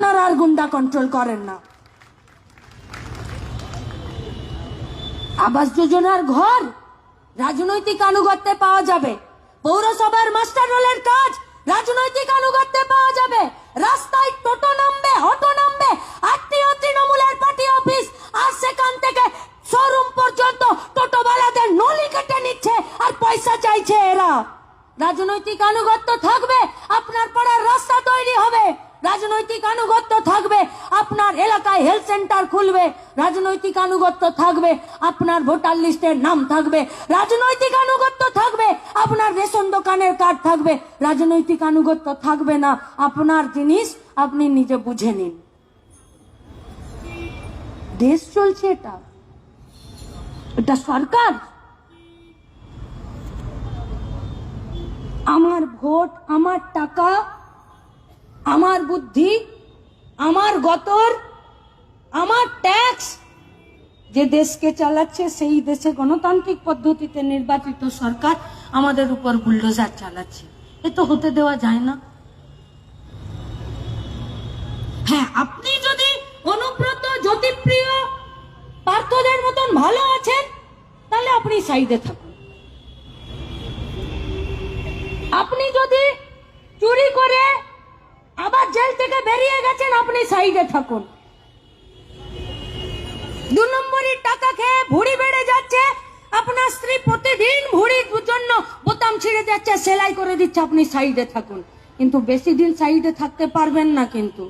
আপনারা গুন্ডা কন্ট্রোল করেন না। আবাস যোজনার ঘর রাজনৈতিক আনুগত্যে পাওয়া যাবে। পৌরসভার মাস্টার রোলের কাজ রাজনৈতিক আনুগত্যে পাওয়া যাবে। রাস্তায় টোটো নামবে, অটো নামবে, আত্মীয় তৃণমূলের পার্টি অফিস আর সেখান থেকে শোরুম পর্যন্ত টোটোওয়ালাদের নলি কেটে নিচ্ছে, আর পয়সা চাইছে এরা। রাজনৈতিক আনুগত্য থাকবে, আপনার পাড়ার রাস্তা তৈরি হবে। রাজনৈতিক আনুগত্য থাকবে, আপনার এলাকায় হেলথ সেন্টার খুলবে, রাজনৈতিক আনুগত্য থাকবে, আপনার ভোটার লিস্টের নাম থাকবে, রাজনৈতিক আনুগত্য থাকবে, আপনার রেশন দোকানের কার্ড থাকবে, রাজনৈতিক আনুগত্য থাকবে না, আপনার জিনিস আপনি নিজে বুঝে নিন। দেশ চলছে এটা। এটা সরকার। আমার ভোট, আমার টাকা আমার বুদ্ধি, আমার গতর, আমার ট্যাক্স যে দেশকে চালাচ্ছে, সেই দেশে গণতান্ত্রিক পদ্ধতিতে নির্বাচিত সরকার আমাদের উপর বুলডোজার চালাচ্ছে। এ তো হতে দেওয়া যায় না। হ্যাঁ আপনি যদি অনুব্রত জ্যোতিপ্রিয় পার্থদের মতন ভালো আছেন, তাহলে আপনি সাইডে থাকুন। আপনি যদি চুরি করে আবার জেল থেকে বেরিয়ে গেছেন, আপনি সাইডে থাকুন। দু নম্বরের টাকা খেয়ে ভুড়ি বেড়ে যাচ্ছে। আপনার স্ত্রী প্রতিদিন ভুড়ির জন্য বোতাম ছিঁড়ে যাচ্ছে, সেলাই করে দিচ্ছে, আপনি সাইডে থাকুন। কিন্তু বেশি দিন সাইডে থাকতে পারবেন না কিন্তু।